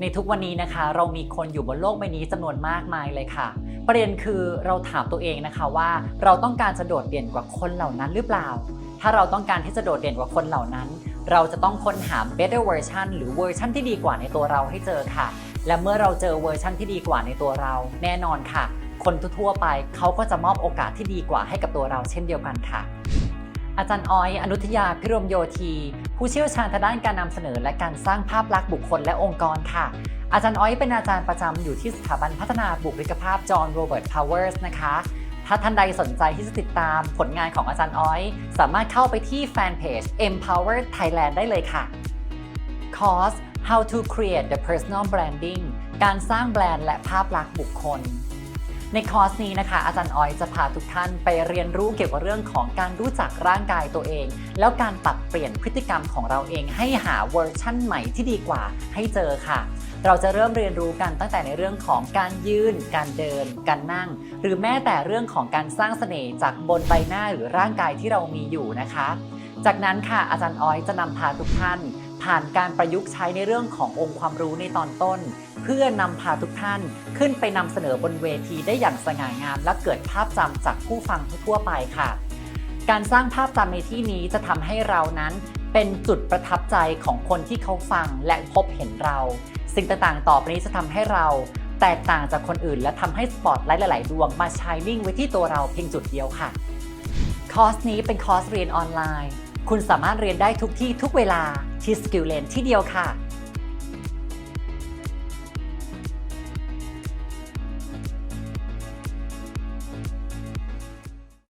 ในทุกวันนี้นะคะ เรามีคนอยู่บนโลกใบนี้จำนวนมากมายเลยค่ะ ประเด็นคือเราถามตัวเองนะคะว่าเราต้องการจะโดดเด่นกว่าคนเหล่านั้นหรือเปล่า ถ้าเราต้องการที่จะโดดเด่นกว่าคนเหล่านั้น เราจะต้องค้นหา better version หรือเวอร์ชันที่ดีกว่าในตัวเราให้เจอค่ะ และเมื่อเราเจอเวอร์ชันที่ดีกว่าในตัวเรา แน่นอนค่ะ คนทั่วไปเขาก็จะมอบโอกาสที่ดีกว่าให้กับตัวเราเช่นเดียวกันค่ะ อาจารย์ออยอนุทยาพิรมโยธี ผู้เชี่ยวชาญทางด้านการนำเสนอ และการสร้างภาพลักษณ์บุคคลและองค์กรค่ะ อาจารย์ออยเป็นอาจารย์ประจำอยู่ที่สถาบันพัฒนาบุคลิกภาพจอห์นโรเบิร์ตพาวเวอร์สนะคะ ถ้าท่านใดสนใจที่จะติดตามผลงานของอาจารย์ออย สามารถเข้าไปที่แฟนเพจ Empower Thailand ได้เลยค่ะคอร์ส How to create the personal branding การสร้างแบรนด์และภาพลักษณ์บุคคล ในคอร์สนี้นะคะ อาจารย์ออยจะพาทุกท่านไปเรียนรู้เกี่ยวกับเรื่องของการรู้จักร่างกายตัวเอง แล้วการปรับเปลี่ยนพฤติกรรมของเราเองให้หาเวอร์ชั่นใหม่ที่ดีกว่าให้เจอค่ะ เราจะเริ่มเรียนรู้กันตั้งแต่ในเรื่องของการยืน การเดิน การนั่ง หรือแม้แต่เรื่องของการสร้างเสน่ห์จากบนใบหน้าหรือร่างกายที่เรามีอยู่นะคะ จากนั้นค่ะอาจารย์ออยจะนำพาทุกท่าน ผ่านการประยุกต์ใช้ในเรื่องขององค์ความรู้ในตอนต้น เพื่อนำพาทุกท่านขึ้นไปนำเสนอบนเวทีได้อย่างสง่างาม และเกิดภาพจำจากผู้ฟังทั่วไปค่ะ การสร้างภาพจำในที่นี้จะทำให้เรานั้น เป็นจุดประทับใจของคนที่เขาฟังและพบเห็นเรา สิ่งต่างๆ ต่อไปนี้จะทำให้เรา แตกต่างจากคนอื่น และทำให้สปอตไลท์หลาย ๆ ดวงมาชายนิ่งไว้ที่ตัวเราเพียงจุดเดียวค่ะคอร์สนี้เป็นคอร์สเรียนออนไลน์ คุณสามารถเรียนได้ทุกที่ทุกเวลา ที่สกิลเลนที่เดียวค่ะ